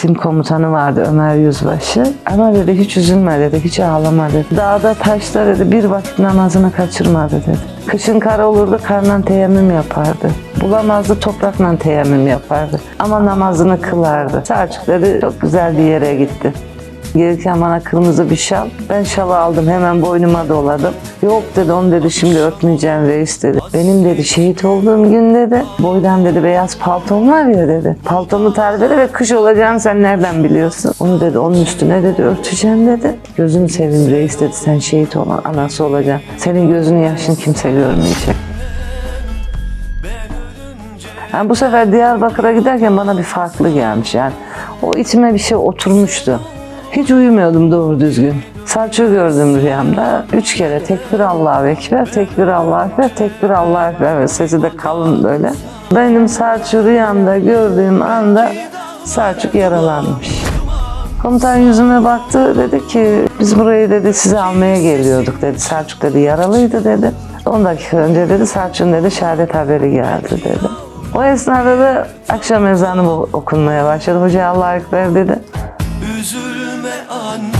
tim komutanı vardı Ömer Yüzbaşı. Ama dedi hiç üzülme dedi, hiç ağlama dedi. Dağda taşta dedi bir vakit namazını kaçırmadı dedi. Kışın kar olurdu karla teyemmüm yapardı. Bulamazdı toprakla teyemmüm yapardı. Ama namazını kılardı. Selçuk dedi çok güzel bir yere gitti. Gelirken bana kırmızı bir şal. Ben şalı aldım hemen boynuma doladım. Yok dedi onu dedi şimdi örtmeyeceğim reis dedi. Benim dedi şehit olduğum gün dedi. Boydan dedi beyaz paltom var ya dedi. Paltomu tarif ve kış olacağını sen nereden biliyorsun? Onu dedi onun üstüne dedi örteceğim dedi. Gözünü seveyim reis dedi sen şehit olan anası olacaksın. Senin gözünün yaşını kimse görmeyecek. Yani bu sefer Diyarbakır'a giderken bana bir farklı gelmiş yani. O içime bir şey oturmuştu. Hiç uyumuyordum doğru düzgün. Selçuk'u gördüm rüyamda. Üç kere tekbir Allahu Ekber, tekbir Allahu Ekber, tekbir Allahu Ekber. Ve Sesi de kalın böyle. Benim Selçuk rüyamda gördüğüm anda Selçuk yaralanmış. Komutan yüzüme baktı dedi ki biz burayı dedi sizi almaya geliyorduk dedi. Selçuk dedi yaralıydı dedi. 10 dakika önce dedi Selçuk'un dedi şehadet haberi geldi dedi. O esnada da akşam ezanı okunmaya başladı. Hoca Allah Ekber dedi. Üzülme on.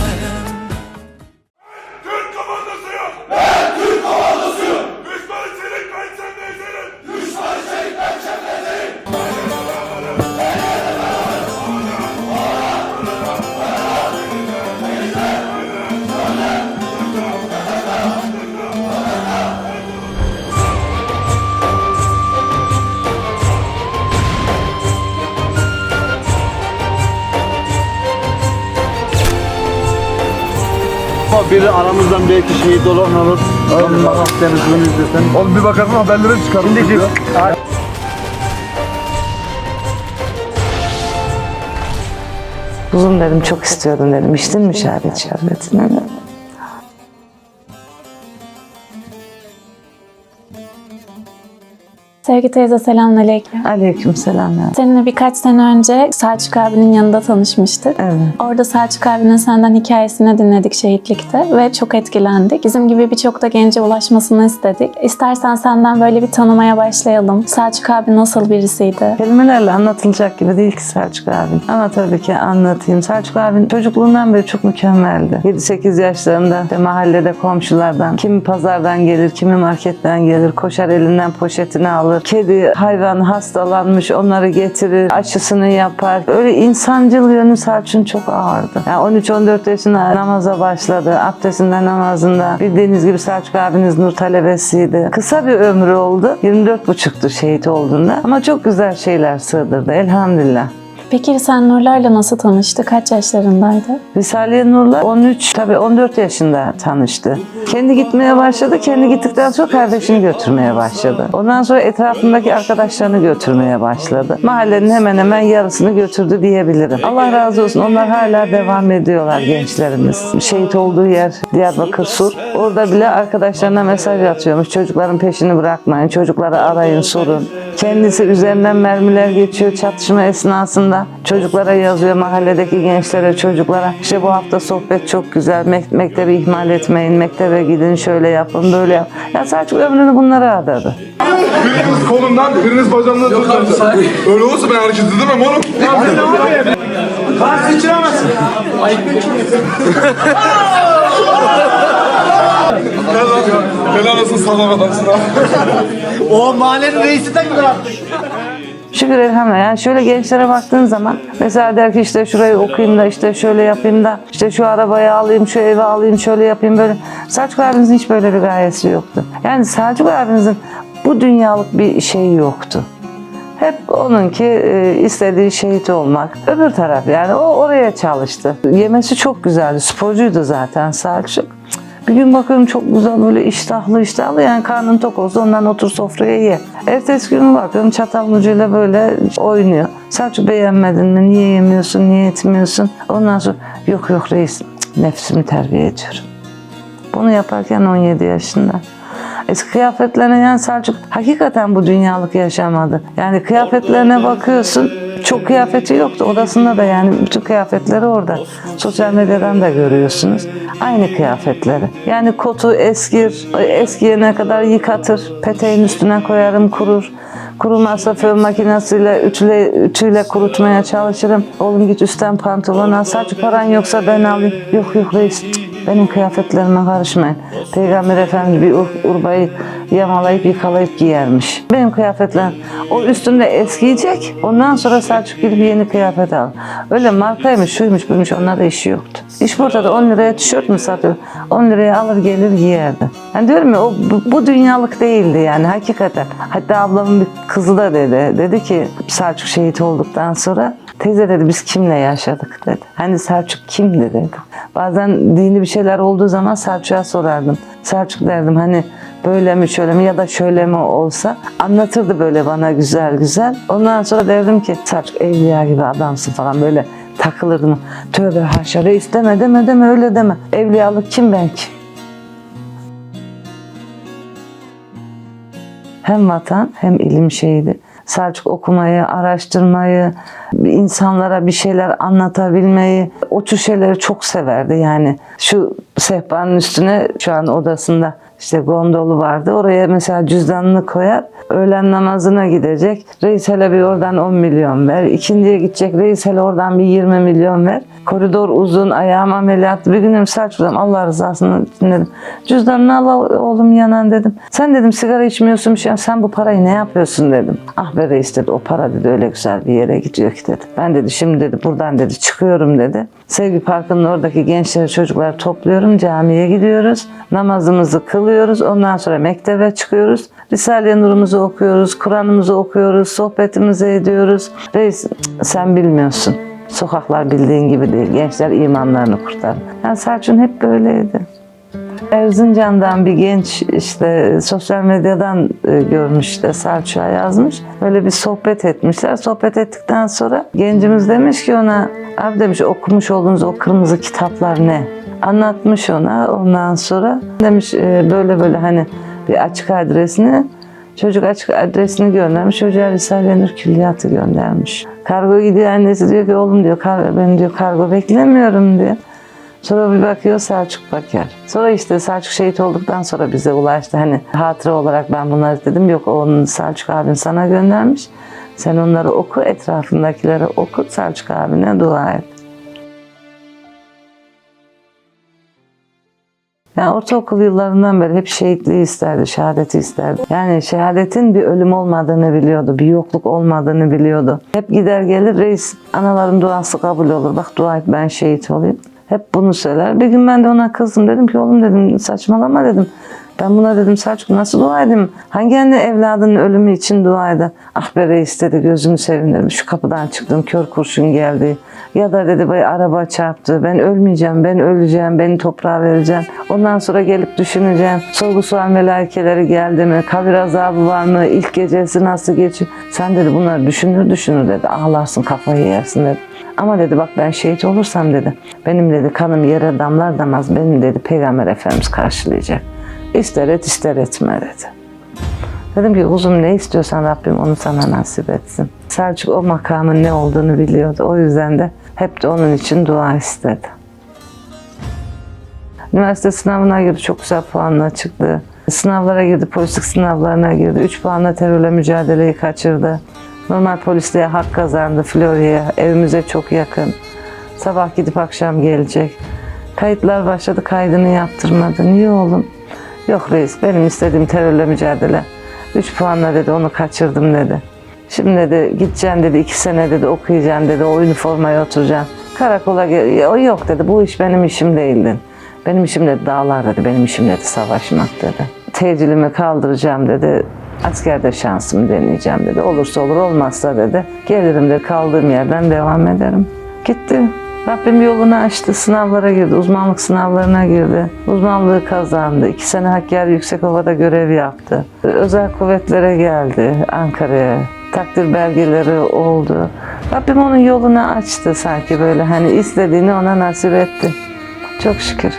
Biri aramızdan belki şehit olan olur. Allah temizliğini izlesin. Oğlum bir bakarsın haberlere çıkar. Şimdi Kuzum dedim çok istiyordum dedim. İçtin mi şehadet şerbetini? Sevgi teyze selamünaleyküm. Aleyküm selam. Seninle birkaç sene önce Selçuk abinin yanında tanışmıştık. Evet. Orada Selçuk abinin senden hikayesini dinledik şehitlikte ve çok etkilendik. Bizim gibi birçok da gence ulaşmasını istedik. İstersen senden böyle bir tanımaya başlayalım. Selçuk abi nasıl birisiydi? Kelimelerle anlatılacak gibi değil ki Selçuk abim. Ama tabii ki anlatayım. Selçuk abim çocukluğundan beri çok mükemmeldi. 7-8 yaşlarında işte mahallede komşulardan, kimi pazardan gelir, kimi marketten gelir, koşar elinden poşetini alır. Kedi, hayvan hastalanmış onları getirir, aşısını yapar. Öyle insancıl yönü Selçuk'un çok ağırdı. Yani 13-14 yaşında namaza başladı. Abdestinde namazında. Bildiğiniz gibi Selçuk abiniz nur talebesiydi. Kısa bir ömrü oldu. 24 buçuktu şehit olduğunda. Ama çok güzel şeyler sığdırdı elhamdülillah. Peki sen Nurlar'la nasıl tanıştı? Kaç yaşlarındaydı? Risale-i Nur'la 13 tabii 14 yaşında tanıştı. Kendi gitmeye başladı. Kendi gittikten sonra kardeşini götürmeye başladı. Ondan sonra etrafındaki arkadaşlarını götürmeye başladı. Mahallenin hemen hemen yarısını götürdü diyebilirim. Allah razı olsun. Onlar hala devam ediyorlar gençlerimiz. Şehit olduğu yer Diyarbakır Sur. Orada bile arkadaşlarına mesaj atıyormuş. Çocukların peşini bırakmayın. Çocukları arayın, sorun. Kendisi üzerinden mermiler geçiyor çatışma esnasında. Çocuklara yazıyor mahalledeki gençlere, çocuklara. İşte bu hafta sohbet çok güzel. Mek- mektebi ihmal etmeyin. Mektebe gidin şöyle yapın, böyle yap. Ya Selçuk ömrünü bunlara adadı. Biriniz kolundan, biriniz bacağından tutacaksın. Öyle olursa ben hareket edemem oğlum. Gel lan. Helal olsun salak adamsın ha. O mahallenin reisi de mi artık? Şükür elhamdülillah. Yani şöyle gençlere baktığın zaman mesela der ki işte şurayı okuyayım da işte şöyle yapayım da işte şu arabayı alayım, şu evi alayım, şöyle yapayım böyle. Selçuk abimizin hiç böyle bir gayesi yoktu. Yani Selçuk abimizin bu dünyalık bir şeyi yoktu. Hep onunki e, istediği şehit olmak. Öbür taraf yani o oraya çalıştı. Yemesi çok güzeldi. Sporcuydu zaten Selçuk. Bir gün bakıyorum çok güzel böyle iştahlı iştahlı yani karnın tok olsa ondan otur sofraya ye. Ertesi gün bakıyorum çatal ucuyla böyle oynuyor. Selçuk beğenmedin mi? Niye yemiyorsun? Niye etmiyorsun? Ondan sonra yok yok reis nefsimi terbiye ediyorum. Bunu yaparken 17 yaşında. Eski kıyafetlerine yani Selçuk hakikaten bu dünyalık yaşamadı. Yani kıyafetlerine bakıyorsun çok kıyafeti yoktu. Odasında da yani bütün kıyafetleri orada. Sosyal medyadan da görüyorsunuz. Aynı kıyafetleri. Yani kotu eskir, eskiyene kadar yıkatır. Peteğin üstüne koyarım kurur. Kurumazsa fön makinesiyle ütüle, ütüyle kurutmaya çalışırım. Oğlum git üstten pantolon al. Sadece paran yoksa ben alayım. Yok yok reis. cık, Benim kıyafetlerime karışmayın. Peygamber Efendimiz bir ur- urbayı yamalayıp yıkalayıp giyermiş. Benim kıyafetlerim o üstünde eskiyecek. Ondan sonra Selçuk gidip yeni kıyafet al. Öyle markaymış, şuymuş, buymuş onlarda işi yoktu. İş burada da 10 liraya tişört mü satıyor? 10 liraya alır gelir giyerdi. Yani diyorum ya o bu, bu dünyalık değildi yani hakikaten. Hatta ablamın bir kızı da dedi. Dedi ki Selçuk şehit olduktan sonra Teyze dedi biz kimle yaşadık dedi. Hani Selçuk kimdi dedi. Bazen dini bir şeyler olduğu zaman Selçuk'a sorardım. Selçuk derdim hani böyle mi şöyle mi ya da şöyle mi olsa anlatırdı böyle bana güzel güzel. Ondan sonra derdim ki Selçuk evliya gibi adamsın falan böyle takılırdım. Tövbe haşa reis deme deme deme öyle deme. Evliyalık kim ben kim? hem vatan hem ilim şeydi. Selçuk okumayı, araştırmayı, insanlara bir şeyler anlatabilmeyi, o tür şeyleri çok severdi. Yani şu sehpanın üstüne şu an odasında işte gondolu vardı. Oraya mesela cüzdanını koyar. Öğlen namazına gidecek. Reis hele bir oradan 10 milyon ver. İkindiye gidecek. Reis hele oradan bir 20 milyon ver. Koridor uzun, ayağım ameliyatlı. Bir gün dedim Selçuk dedim Allah rızasını dinledim. Cüzdanını al oğlum yanan dedim. Sen dedim sigara içmiyorsun bir şey. Sen bu parayı ne yapıyorsun dedim. Ah be reis dedi o para dedi öyle güzel bir yere gidiyor ki dedi. Ben dedi şimdi dedi buradan dedi çıkıyorum dedi. Sevgi Parkı'nın oradaki gençleri çocukları topluyorum. Camiye gidiyoruz. Namazımızı kılıyoruz. Ondan sonra mektebe çıkıyoruz. Risale-i Nur'umuzu okuyoruz. Kur'an'ımızı okuyoruz. Sohbetimizi ediyoruz. Reis sen bilmiyorsun. Sokaklar bildiğin gibi değil. Gençler imanlarını kurtar. Yani Selçuk'un hep böyleydi. Erzincan'dan bir genç işte sosyal medyadan e, görmüş de Selçuk'a yazmış. Böyle bir sohbet etmişler. Sohbet ettikten sonra gencimiz demiş ki ona abi demiş okumuş olduğunuz o kırmızı kitaplar ne? Anlatmış ona ondan sonra demiş e, böyle böyle hani bir açık adresini Çocuk açık adresini göndermiş. Çocuğa Risale-i Nur külliyatı göndermiş. Kargo gidiyor annesi diyor ki oğlum diyor kar, ben diyor kargo beklemiyorum diyor. Sonra bir bakıyor Selçuk Baker. Sonra işte Selçuk şehit olduktan sonra bize ulaştı. Hani hatıra olarak ben bunları dedim. Yok onun Selçuk abin sana göndermiş. Sen onları oku, etrafındakileri oku, Selçuk abine dua et. Yani ortaokul yıllarından beri hep şehitliği isterdi, şehadeti isterdi. Yani şehadetin bir ölüm olmadığını biliyordu, bir yokluk olmadığını biliyordu. Hep gider gelir, reis anaların duası kabul olur. Bak dua et ben şehit olayım. Hep bunu söyler. Bir gün ben de ona kızdım. Dedim ki oğlum dedim saçmalama dedim. Ben buna dedim Selçuk nasıl dua edeyim? Hangi anne evladının ölümü için dua eder? Ah be reis dedi gözünü seveyim. Şu kapıdan çıktım kör kurşun geldi. Ya da dedi bay araba çarptı. Ben ölmeyeceğim, ben öleceğim, beni toprağa vereceğim. Ondan sonra gelip düşüneceğim. Sorgu sual melaikeleri geldi mi? Kabir azabı var mı? İlk gecesi nasıl geçiyor? Sen dedi bunları düşünür düşünür dedi. Ağlarsın kafayı yersin dedi. Ama dedi bak ben şehit olursam dedi. Benim dedi kanım yere damlar damaz. Benim dedi Peygamber Efendimiz karşılayacak. İster et ister etme dedi. Dedim ki kuzum ne istiyorsan Rabbim onu sana nasip etsin. Selçuk o makamın ne olduğunu biliyordu. O yüzden de hep de onun için dua istedi. Üniversite sınavına girdi. Çok güzel puanla çıktı. Sınavlara girdi. Polislik sınavlarına girdi. 3 puanla terörle mücadeleyi kaçırdı. Normal polisliğe hak kazandı Florya'ya. Evimize çok yakın. Sabah gidip akşam gelecek. Kayıtlar başladı. Kaydını yaptırmadı. Niye oğlum? Yok reis benim istediğim terörle mücadele. 3 puanla dedi onu kaçırdım dedi. Şimdi dedi gideceksin dedi iki sene dedi okuyacaksın dedi o üniformaya oturacaksın. Karakola o yok dedi bu iş benim işim değildi. Benim işim dedi dağlar dedi benim işim dedi savaşmak dedi. Tecilimi kaldıracağım dedi. Askerde şansımı deneyeceğim dedi. Olursa olur olmazsa dedi. Gelirim de kaldığım yerden devam ederim. Gitti. Rabbim yolunu açtı. Sınavlara girdi. Uzmanlık sınavlarına girdi. Uzmanlığı kazandı. İki sene Hakkari Yüksekova'da görev yaptı. Özel kuvvetlere geldi Ankara'ya. Takdir belgeleri oldu. Rabbim onun yolunu açtı sanki böyle hani istediğini ona nasip etti. Çok şükür.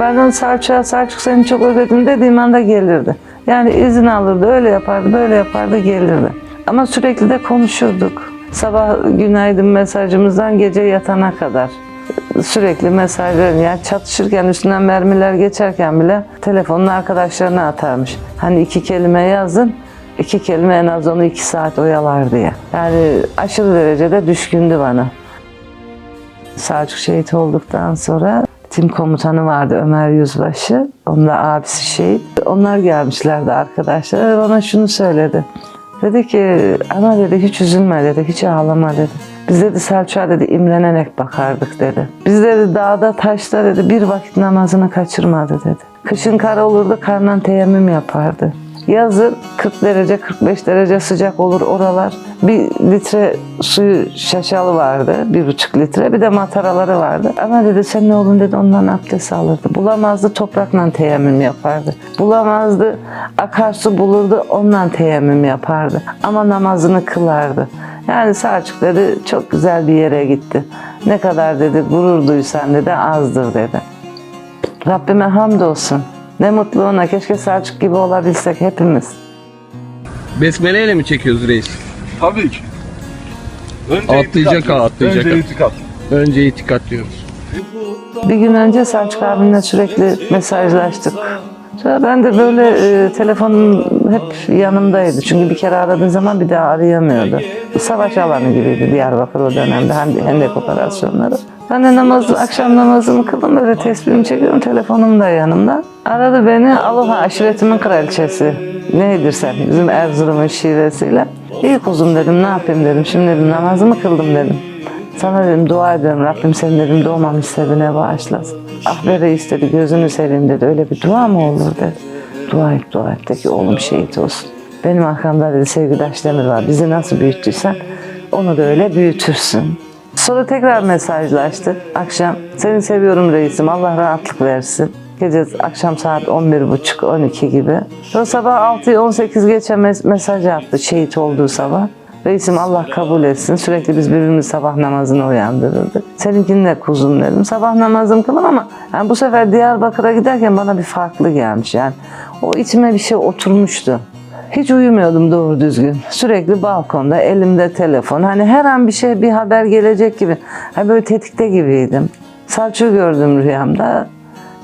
Ben onu Selçuk'a, Selçuk seni çok özledim dediğim anda gelirdi. Yani izin alırdı, öyle yapardı, böyle yapardı, gelirdi. Ama sürekli de konuşurduk. Sabah günaydın mesajımızdan gece yatana kadar sürekli mesajlar yani çatışırken üstünden mermiler geçerken bile telefonun arkadaşlarına atarmış. Hani iki kelime yazın, iki kelime en az onu iki saat oyalar diye. Yani aşırı derecede düşkündü bana. Selçuk şehit olduktan sonra tim komutanı vardı Ömer Yüzbaşı. Onun da abisi şehit. Onlar gelmişlerdi arkadaşlar. Bana şunu söyledi. Dedi ki ana dedi hiç üzülme dedi, hiç ağlama dedi. Biz dedi Selçuk'a dedi imrenerek bakardık dedi. Biz dedi dağda taşta dedi bir vakit namazını kaçırmadı dedi. Kışın kar olurdu karnından teyemmüm yapardı. Yazın 40 derece 45 derece sıcak olur oralar. Bir litre suyu şaşalı vardı. Bir buçuk litre. Bir de mataraları vardı. Ama dedi sen ne oğlum dedi ondan abdest alırdı. Bulamazdı toprakla teyemmüm yapardı. Bulamazdı akarsu bulurdu ondan teyemmüm yapardı. Ama namazını kılardı. Yani Selçuk dedi çok güzel bir yere gitti. Ne kadar dedi gurur duysan dedi azdır dedi. Rabbime hamdolsun. Ne mutlu ona. Keşke Selçuk gibi olabilsek hepimiz. Besmele ile mi çekiyoruz reis? Tabii ki. Önce Atlayacak itikat. ha, atlayacak Önce ha. itikat. Önce itikat diyoruz. Bir gün önce Selçuk abimle sürekli mesajlaştık. Sonra ben de böyle e, telefonum hep yanımdaydı. Çünkü bir kere aradığı zaman bir daha arayamıyordu. Savaş alanı gibiydi Diyarbakır o dönemde Hendek, Hendek operasyonları. Ben de namaz, akşam namazımı kıldım böyle tesbihimi çekiyorum telefonum da yanımda. Aradı beni Aloha aşiretimin kraliçesi. Neydir sen bizim Erzurum'un şivesiyle. İyi kuzum dedim ne yapayım dedim. Şimdi dedim namazımı kıldım dedim. Sana dedim dua ediyorum Rabbim seni dedim doğmamış sebine bağışlasın. Ah be reis dedi gözünü seveyim dedi. Öyle bir dua mı olur dedi. Dua et dua et de ki oğlum şehit olsun. Benim arkamda dedi sevgidaş Demir var. Bizi nasıl büyüttüysen onu da öyle büyütürsün. Sonra tekrar mesajlaştık. Akşam seni seviyorum reisim Allah rahatlık versin. Gece akşam saat 11.30-12 gibi. Sonra sabah 6'yı 18 geçe mes- mesaj attı şehit olduğu sabah. Reisim Allah kabul etsin. Sürekli biz birbirimizi sabah namazına uyandırırdık. Seninkini de kuzum dedim. Sabah namazım kılım ama yani bu sefer Diyarbakır'a giderken bana bir farklı gelmiş. Yani o içime bir şey oturmuştu. Hiç uyumuyordum doğru düzgün. Sürekli balkonda, elimde telefon. Hani her an bir şey, bir haber gelecek gibi. Hani böyle tetikte gibiydim. Selçuk'u gördüm rüyamda.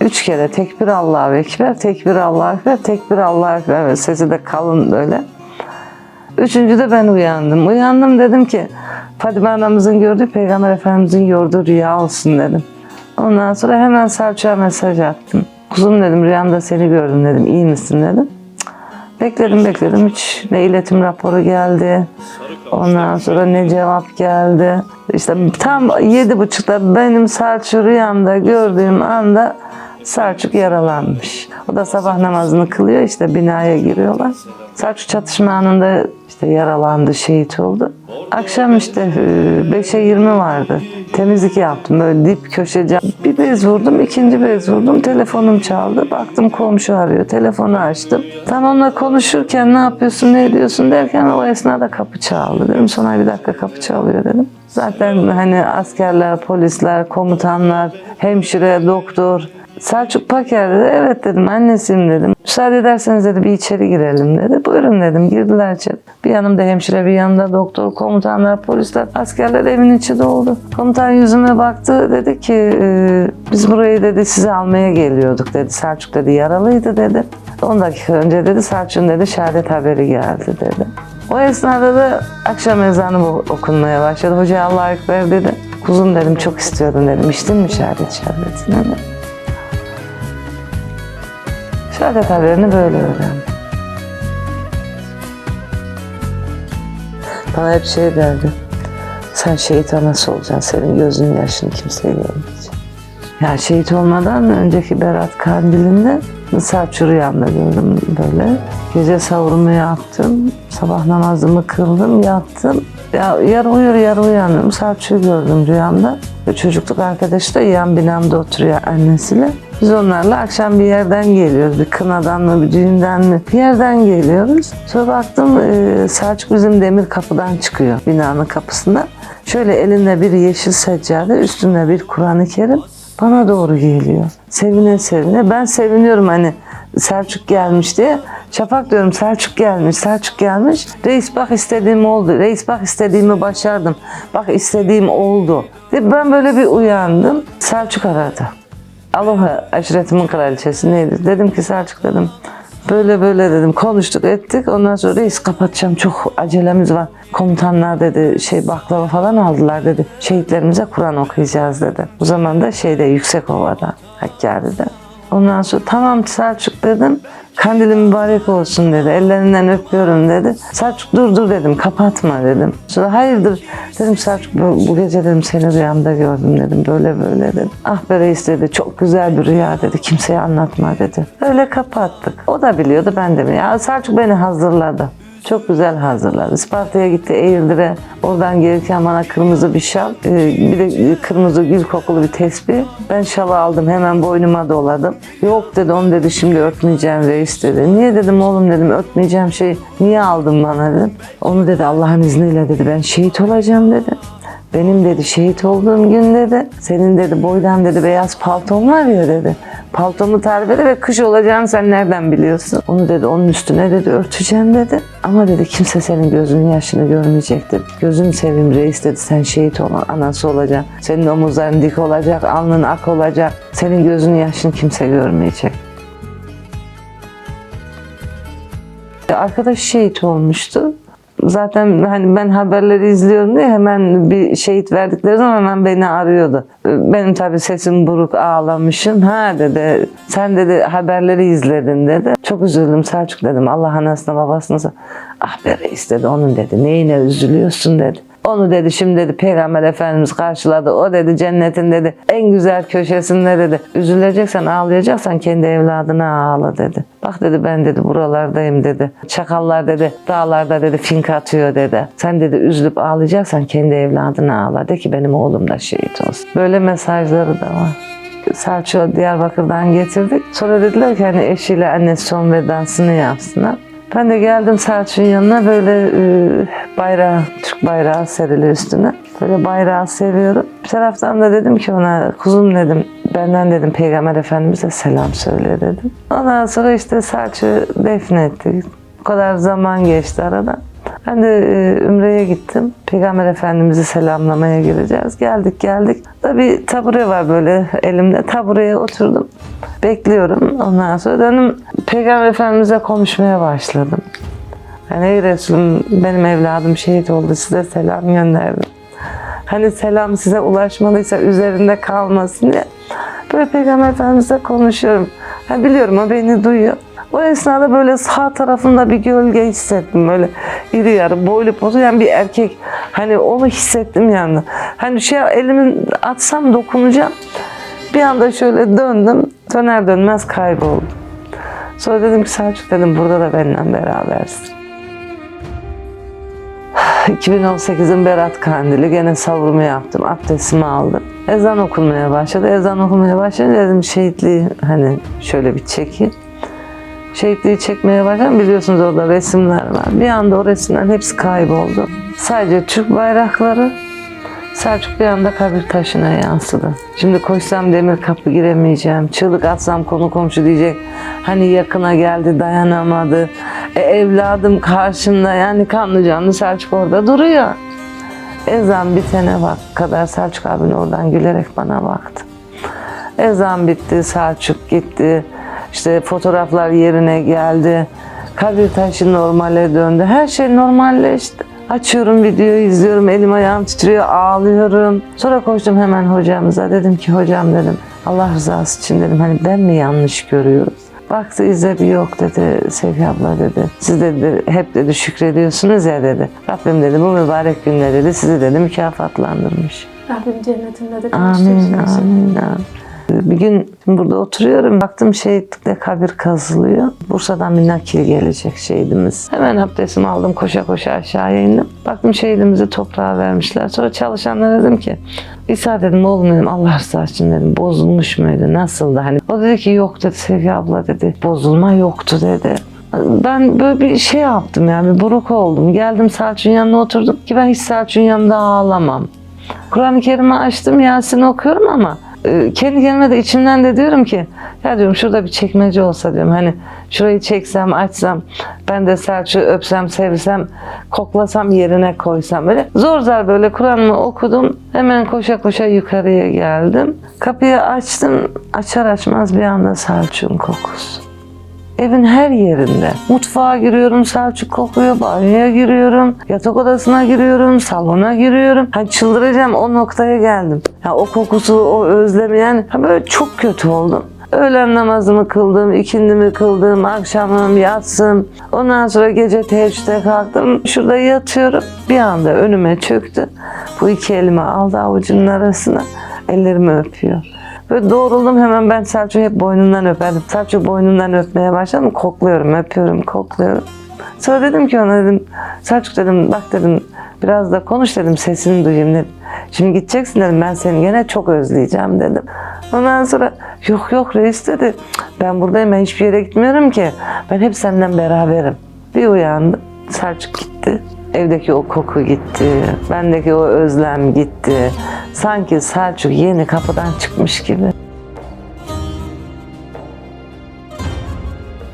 Üç kere tekbir Allahu Ekber, tekbir Allahu Ekber, tekbir Allahu Ekber. Sesi de kalın böyle. Üçüncüde ben uyandım. Uyandım dedim ki Fadime anamızın gördüğü Peygamber Efendimizin gördüğü rüya olsun dedim. Ondan sonra hemen Selçuk'a mesaj attım. Kuzum dedim rüyamda seni gördüm dedim. İyi misin dedim. Bekledim bekledim hiç ne iletim raporu geldi. Ondan sonra ne cevap geldi. İşte tam yedi buçukta benim Selçuk rüyamda gördüğüm anda Selçuk yaralanmış. O da sabah namazını kılıyor işte binaya giriyorlar. Selçuk çatışma anında işte yaralandı, şehit oldu. Akşam işte 5'e 20 vardı. Temizlik yaptım böyle dip köşe bez vurdum, ikinci bez vurdum. Telefonum çaldı. Baktım komşu arıyor. Telefonu açtım. Tam onunla konuşurken ne yapıyorsun, ne ediyorsun derken o esnada kapı çaldı. Dedim sonra bir dakika kapı çalıyor dedim. Zaten hani askerler, polisler, komutanlar, hemşire, doktor, Selçuk Paker dedi. Evet dedim annesiyim dedim. Müsaade ederseniz dedi bir içeri girelim dedi. Buyurun dedim. Girdiler içeri. Bir yanımda hemşire bir yanımda doktor, komutanlar, polisler, askerler evin içi doldu. Komutan yüzüme baktı dedi ki "Ee, biz burayı dedi sizi almaya geliyorduk dedi. Selçuk dedi yaralıydı dedi. 10 dakika önce dedi Selçuk'un dedi şehadet haberi geldi dedi. O esnada da akşam ezanı okunmaya başladı. Hoca Allah Ekber dedi. Kuzum dedim çok istiyordum dedim. İçtin mi şehadet şerbetini dedim. Şehadet haberini böyle öğrendim. Bana hep şey derdi. Sen şehit anası olacaksın. Senin gözünün yaşını kimseye görmeyecek. Ya şehit olmadan önceki Berat Kandili'nde Selçuk rüyamda gördüm böyle. Gece savurumu yaptım. Sabah namazımı kıldım, yattım. Ya, yarı uyur yarı uyandım. Selçuk'u gördüm rüyamda. Çocukluk arkadaşı da yan binamda oturuyor annesiyle. Biz onlarla akşam bir yerden geliyoruz. Bir kınadan mı, bir düğünden mi? Bir yerden geliyoruz. Sonra baktım e, Selçuk bizim demir kapıdan çıkıyor binanın kapısında. Şöyle elinde bir yeşil seccade, üstünde bir Kur'an-ı Kerim bana doğru geliyor. Sevine sevine. Ben seviniyorum hani Selçuk gelmiş diye. Şafak diyorum Selçuk gelmiş, Selçuk gelmiş. Reis bak istediğim oldu. Reis bak istediğimi başardım. Bak istediğim oldu. Ve Ben böyle bir uyandım. Selçuk aradı. Aloha aşiretimin kraliçesi neydi? Dedim ki Selçuk dedim. Böyle böyle dedim konuştuk ettik. Ondan sonra reis kapatacağım çok acelemiz var. Komutanlar dedi şey baklava falan aldılar dedi. Şehitlerimize Kur'an okuyacağız dedi. O zaman da şeyde Yüksekova'da Hakkari'de. Ondan sonra tamam Selçuk dedim. Kandili mübarek olsun dedi. Ellerinden öpüyorum dedi. Selçuk dur dur dedim. Kapatma dedim. Sonra hayırdır dedim Selçuk bu, bu gece dedim seni rüyamda gördüm dedim. Böyle böyle dedim. Ah be reis dedi. Çok güzel bir rüya dedi. Kimseye anlatma dedi. Öyle kapattık. O da biliyordu ben de? Ya Selçuk beni hazırladı. Çok güzel hazırladı. Isparta'ya gitti Eğirdir'e. Oradan gelirken bana kırmızı bir şal, e, bir de kırmızı gül kokulu bir tesbih. Ben şalı aldım hemen boynuma doladım. Yok dedi onu dedi şimdi örtmeyeceğim reis dedi. Niye dedim oğlum dedim örtmeyeceğim şey niye aldın bana dedim. Onu dedi Allah'ın izniyle dedi ben şehit olacağım dedi. Benim dedi şehit olduğum gün dedi. Senin dedi boydan dedi beyaz palton var ya dedi. Paltomu tarif ve kış olacağını sen nereden biliyorsun? Onu dedi onun üstüne dedi örteceğim dedi. Ama dedi kimse senin gözünün yaşını görmeyecek dedi. Gözüm seveyim reis dedi sen şehit olan anası olacaksın. Senin omuzların dik olacak, alnın ak olacak. Senin gözünün yaşını kimse görmeyecek. Arkadaş şehit olmuştu. Zaten hani ben haberleri izliyorum diye hemen bir şehit verdikleri zaman hemen beni arıyordu. Benim tabii sesim buruk ağlamışım. Ha dedi sen dedi haberleri izledin dedi. Çok üzüldüm Selçuk dedim. Allah anasına babasına ah be reis dedi onun dedi neyine üzülüyorsun dedi. Onu dedi şimdi dedi Peygamber Efendimiz karşıladı. O dedi cennetin dedi en güzel köşesinde dedi. Üzüleceksen ağlayacaksan kendi evladına ağla dedi. Bak dedi ben dedi buralardayım dedi. Çakallar dedi dağlarda dedi fink atıyor dedi. Sen dedi üzülüp ağlayacaksan kendi evladına ağla. De ki benim oğlum da şehit olsun. Böyle mesajları da var. Selçuk'u Diyarbakır'dan getirdik. Sonra dediler ki hani eşiyle annesi son vedasını yapsınlar. Ben de geldim Selçuk'un yanına böyle e, bayrağı, Türk bayrağı serili üstüne. Böyle bayrağı seviyorum. Bir taraftan da dedim ki ona kuzum dedim benden dedim Peygamber Efendimiz'e selam söyle dedim. Ondan sonra işte Selçuk'u defnettik. O kadar zaman geçti arada. Ben de e, Ümre'ye gittim. Peygamber Efendimiz'i selamlamaya gireceğiz. Geldik geldik. Da tabure var böyle elimde. Tabureye oturdum. Bekliyorum. Ondan sonra döndüm. Peygamber Efendimiz'e konuşmaya başladım. Yani ey Resulüm benim evladım şehit oldu size selam gönderdim. Hani selam size ulaşmalıysa üzerinde kalmasın diye. Böyle Peygamber Efendimiz'le konuşuyorum. Ha, biliyorum o beni duyuyor. O esnada böyle sağ tarafında bir gölge hissettim böyle iri yarı boylu pozu yani bir erkek hani onu hissettim yani. Hani şey elimi atsam dokunacağım. Bir anda şöyle döndüm döner dönmez kayboldum. Sonra dedim ki Selçuk dedim burada da benimle berabersin. 2018'in Berat Kandili gene savurumu yaptım. Abdestimi aldım. Ezan okunmaya başladı. Ezan okunmaya başlayınca dedim şehitliği hani şöyle bir çekeyim. Şehitliği çekmeye başladım. Biliyorsunuz orada resimler var. Bir anda o resimlerin hepsi kayboldu. Sadece Türk bayrakları Selçuk bir anda kabir taşına yansıdı. Şimdi koşsam demir kapı giremeyeceğim. Çığlık atsam konu komşu diyecek. Hani yakına geldi dayanamadı. E, evladım karşımda yani kanlı canlı Selçuk orada duruyor. Ezan bitene bak kadar Selçuk abin oradan gülerek bana baktı. Ezan bitti, Selçuk gitti. İşte fotoğraflar yerine geldi. Kabir taşı normale döndü. Her şey normalleşti. Açıyorum videoyu izliyorum, elim ayağım titriyor, ağlıyorum. Sonra koştum hemen hocamıza. Dedim ki hocam dedim Allah rızası için dedim hani ben mi yanlış görüyorum? Baktı izledi yok dedi Sevgi abla dedi. Siz dedi hep dedi şükrediyorsunuz ya dedi. Rabbim dedi bu mübarek günde dedi sizi dedi mükafatlandırmış. Rabbim cennetinde de Amin, amin, amin. Bir gün burada oturuyorum. Baktım şehitlikte kabir kazılıyor. Bursa'dan bir nakil gelecek şehidimiz. Hemen abdestimi aldım koşa koşa aşağıya indim. Baktım şehidimizi toprağa vermişler. Sonra çalışanlara dedim ki İsa dedim oğlum dedim Allah rızası için dedim bozulmuş muydu nasıldı hani. O dedi ki yok dedi Sevgi abla dedi bozulma yoktu dedi. Ben böyle bir şey yaptım yani bir buruk oldum. Geldim Selçuk'un yanına oturdum ki ben hiç Selçuk'un yanında ağlamam. Kur'an-ı Kerim'i açtım Yasin okuyorum ama kendi kendime de içimden de diyorum ki ya diyorum şurada bir çekmece olsa diyorum hani şurayı çeksem açsam ben de Selçuk'u öpsem sevsem koklasam yerine koysam. Böyle zor zor böyle Kur'an'ımı okudum hemen koşa koşa yukarıya geldim. Kapıyı açtım açar açmaz bir anda Selçuk'un kokusu Evin her yerinde. Mutfağa giriyorum, Selçuk kokuyor, banyoya giriyorum, yatak odasına giriyorum, salona giriyorum. Hani çıldıracağım o noktaya geldim. Ya o kokusu, o özlemi yani ha böyle çok kötü oldum. Öğlen namazımı kıldım, ikindimi kıldım, akşamım yatsım. Ondan sonra gece teheccüde kalktım. Şurada yatıyorum. Bir anda önüme çöktü. Bu iki elimi aldı avucunun arasına. Ellerimi öpüyor. Böyle doğruldum hemen ben Selçuk'u hep boynundan öperdim. Selçuk boynundan öpmeye başladım. Kokluyorum, öpüyorum, kokluyorum. Sonra dedim ki ona dedim, Selçuk dedim bak dedim biraz da konuş dedim sesini duyayım dedim. Şimdi gideceksin dedim ben seni gene çok özleyeceğim dedim. Ondan sonra yok yok reis dedi. Ben buradayım ben hiçbir yere gitmiyorum ki. Ben hep senden beraberim. Bir uyandım. Selçuk gitti. Evdeki o koku gitti. Bendeki o özlem gitti. Sanki Selçuk yeni kapıdan çıkmış gibi.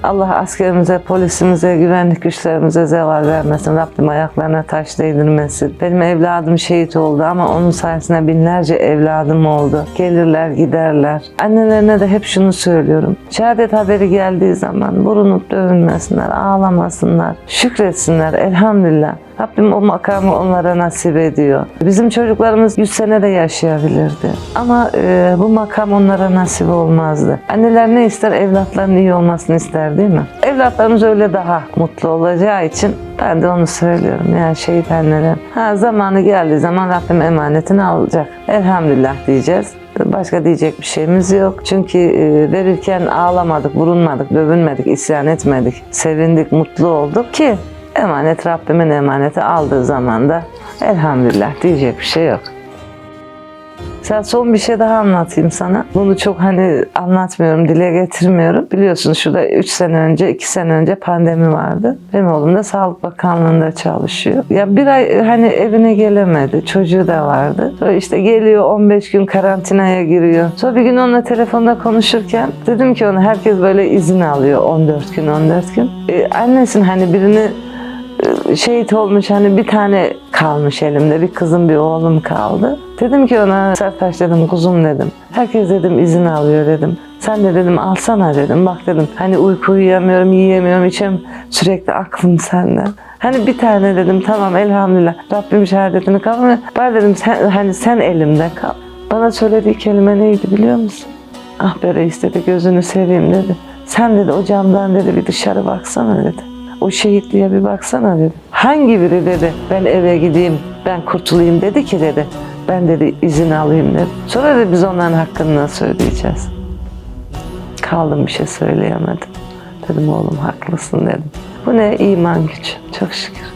Allah askerimize, polisimize, güvenlik güçlerimize zeval vermesin. Rabbim ayaklarına taş değdirmesin. Benim evladım şehit oldu ama onun sayesinde binlerce evladım oldu. Gelirler giderler. Annelerine de hep şunu söylüyorum. Şehadet haberi geldiği zaman burunup dövünmesinler, ağlamasınlar, şükretsinler elhamdülillah. Rabbim o makamı onlara nasip ediyor. Bizim çocuklarımız 100 sene de yaşayabilirdi. Ama e, bu makam onlara nasip olmazdı. Anneler ne ister? Evlatlarının iyi olmasını ister değil mi? Evlatlarımız öyle daha mutlu olacağı için ben de onu söylüyorum. Yani şehit anneler. Ha, zamanı geldiği zaman Rabbim emanetini alacak. Elhamdülillah diyeceğiz. Başka diyecek bir şeyimiz yok. Çünkü e, verirken ağlamadık, vurulmadık, dövünmedik, isyan etmedik. Sevindik, mutlu olduk ki emanet Rabbimin emaneti aldığı zaman da elhamdülillah diyecek bir şey yok. Sen son bir şey daha anlatayım sana. Bunu çok hani anlatmıyorum, dile getirmiyorum. Biliyorsun şurada 3 sene önce, 2 sene önce pandemi vardı. Benim oğlum da Sağlık Bakanlığı'nda çalışıyor. Ya bir ay hani evine gelemedi. Çocuğu da vardı. Sonra işte geliyor 15 gün karantinaya giriyor. Sonra bir gün onunla telefonda konuşurken dedim ki ona herkes böyle izin alıyor 14 gün 14 gün. Ee, annesin hani birini şehit olmuş hani bir tane kalmış elimde. Bir kızım bir oğlum kaldı. Dedim ki ona Sertaç dedim kuzum dedim. Herkes dedim izin alıyor dedim. Sen de dedim alsana dedim. Bak dedim hani uyku uyuyamıyorum, yiyemiyorum, içem sürekli aklım sende. Hani bir tane dedim tamam elhamdülillah Rabbim şehadetini kabul. Bari dedim sen, hani sen elimde kal. Bana söylediği kelime neydi biliyor musun? Ah be reis dedi gözünü seveyim dedi. Sen dedi o camdan dedi bir dışarı baksana dedi. O şehitliğe bir baksana dedi. Hangi biri dedi ben eve gideyim ben kurtulayım dedi ki dedi. Ben dedi izin alayım dedi. Sonra dedi biz onların hakkını nasıl ödeyeceğiz? Kaldım bir şey söyleyemedim. Dedim oğlum haklısın dedim. Bu ne iman gücü çok şükür.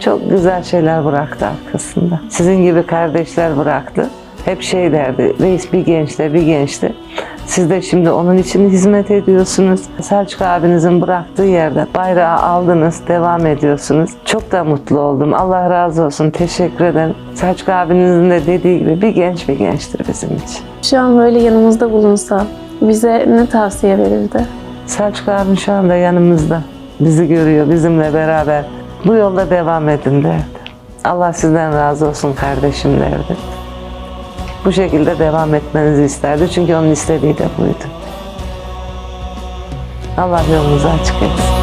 Çok güzel şeyler bıraktı arkasında. Sizin gibi kardeşler bıraktı. Hep şey derdi, reis bir gençle bir gençti. Siz de şimdi onun için hizmet ediyorsunuz. Selçuk abinizin bıraktığı yerde bayrağı aldınız, devam ediyorsunuz. Çok da mutlu oldum. Allah razı olsun. Teşekkür ederim. Selçuk abinizin de dediği gibi bir genç bir gençtir bizim için. Şu an böyle yanımızda bulunsa bize ne tavsiye verirdi? Selçuk abim şu anda yanımızda. Bizi görüyor, bizimle beraber. Bu yolda devam edin derdi. Allah sizden razı olsun kardeşim derdi. Bu şekilde devam etmenizi isterdi. Çünkü onun istediği de buydu. Allah yolunuzu açık etsin.